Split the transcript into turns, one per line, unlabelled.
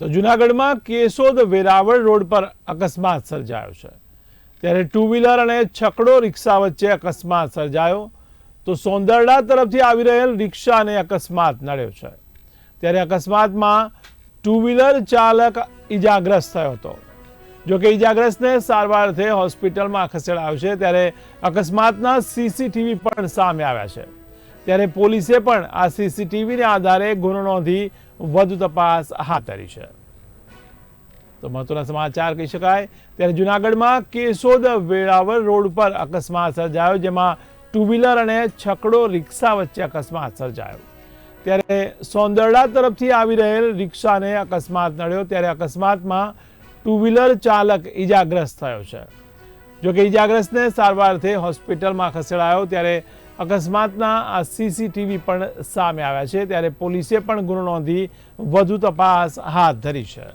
તો જુનાગઢમાં કેશોદ વેરાવળ રોડ પર અકસ્માત સર્જાયો છે. ત્યારે ટુ વ્હીલર અને છકડો રિક્ષા વચ્ચે અકસ્માત સર્જાયો. તો સોંદરડા તરફથી આવી રહેલ રિક્ષાને અકસ્માત નડ્યો છે. ત્યારે અકસ્માતમાં ટુ વ્હીલર ચાલક ઈજાગ્રસ્ત થયો હતો. જો કે ઈજાગ્રસ્તને સારવાર અર્થે હોસ્પિટલમાં ખસેડાયો છે. ત્યારે અકસ્માતના સીસીટીવી પણ સામે આવ્યા છે. ત્યારે પોલીસે પણ આ સીસીટીવીને આધારે ગુનો નોંધી વધુ તપાસ હાથ ધરી છે. તો મહત્વના સમાચાર કહી શકાય, ત્યારે જુનાગઢમાં કેશોદ વેળાવળ રોડ પર અકસ્માત સર્જાયો, જેમાં ટુ વ્હીલર અને છકડો રિક્ષા વચ્ચે અકસ્માત સર્જાયો. ત્યારે સોંદરડા તરફથી આવી રહેલ રિક્ષાને અકસ્માત નડ્યો, ત્યારે અકસ્માતમાં ટુ વ્હીલર ચાલક ઈજાગ્રસ્ત થયો છે. જો કે ઈજાગ્રસ્તને સારવાર અર્થે હોસ્પિટલમાં ખસેડાયો ત્યારે અકસ્માતના આ સીસીટીવી પણ સામે આવ્યા છે. ત્યારે પોલીસે પણ ગુનો નોંધી વધુ તપાસ હાથ ધરી છે.